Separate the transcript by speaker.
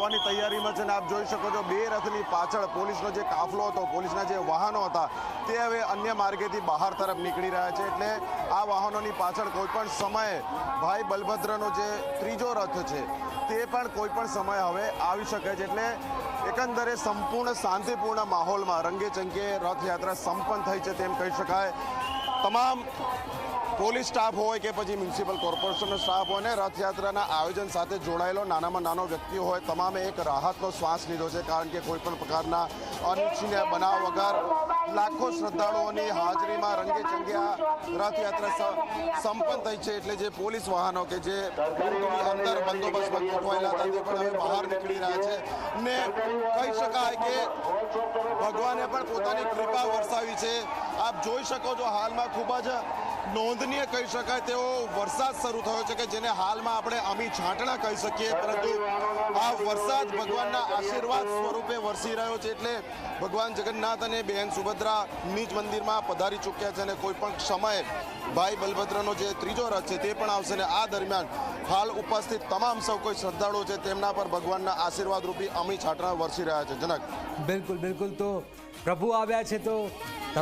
Speaker 1: આવવાની તૈયારીમાં છે ને આપ જોઈ શકો છો બે રથની પાછળ પોલીસનો જે કાફલો હતો, પોલીસના જે વાહનો હતા, તે હવે અન્ય માર્ગેથી બહાર તરફ નીકળી રહ્યા છે. એટલે આ વાહનોની પાછળ કોઈપણ સમયે ભાઈ બલભદ્રનો જે ત્રીજો રથ છે, તે પણ કોઈપણ સમયે હવે આવી શકે છે. એટલે એકંદરે સંપૂર્ણ શાંતિપૂર્ણ માહોલમાં રંગેચંગે રથયાત્રા સંપન્ન થઈ છે તેમ કહી શકાય. તમામ પોલીસ સ્ટાફ હોય કે પછી મ્યુનિસિપલ કોર્પોરેશનનો સ્ટાફ હોય ને રથયાત્રાના આયોજન સાથે જોડાયેલો નાનામાં નાનો વ્યક્તિ હોય, તમામે એક રાહતનો શ્વાસ લીધો છે, કારણ કે કોઈ પણ પ્રકારના અનિચ્છનીય બનાવ વગર લાખો શ્રદ્ધાળુઓની હાજરીમાં રંગે ચંગે આ રથયાત્રા સંપન્ન થઈ છે. એટલે જે પોલીસ વાહનો કે જે અંદર બંદોબસ્તમાં ગોઠવાયેલા હતા તે પણ હવે બહાર નીકળી રહ્યા છે. ને કહી શકાય કે ભગવાને પણ પોતાની કૃપા વરસાવી છે. આપ જોઈ શકો છો હાલમાં ખૂબ જ નોંધનીય કહી શકાય તેવો વરસાદ શરૂ થયો છે કે જેને હાલમાં આપણે અમી છાંટણા કહી શકીએ, પરંતુ આ વરસાદ ભગવાનના આશીર્વાદ સ્વરૂપે વરસી રહ્યો છે એટલે ભગવાન જગન્નાથ અને બહેન સુભદ્રા નિજ મંદિરમાં પધારી ચૂક્યા છે અને કોઈપણ સમયે ભાઈ બલભદ્રનો જે ત્રીજો રથ છે તે પણ આવશે ને આ દરમિયાન હાલ ઉપસ્થિત તમામ સૌ કોઈ શ્રદ્ધાળુઓ છે તેમના પર ભગવાનના આશીર્વાદ રૂપી અમી છાંટણા વરસી રહ્યા છે. જનક.
Speaker 2: બિલકુલ બિલકુલ. તો પ્રભુ આવ્યા છે તો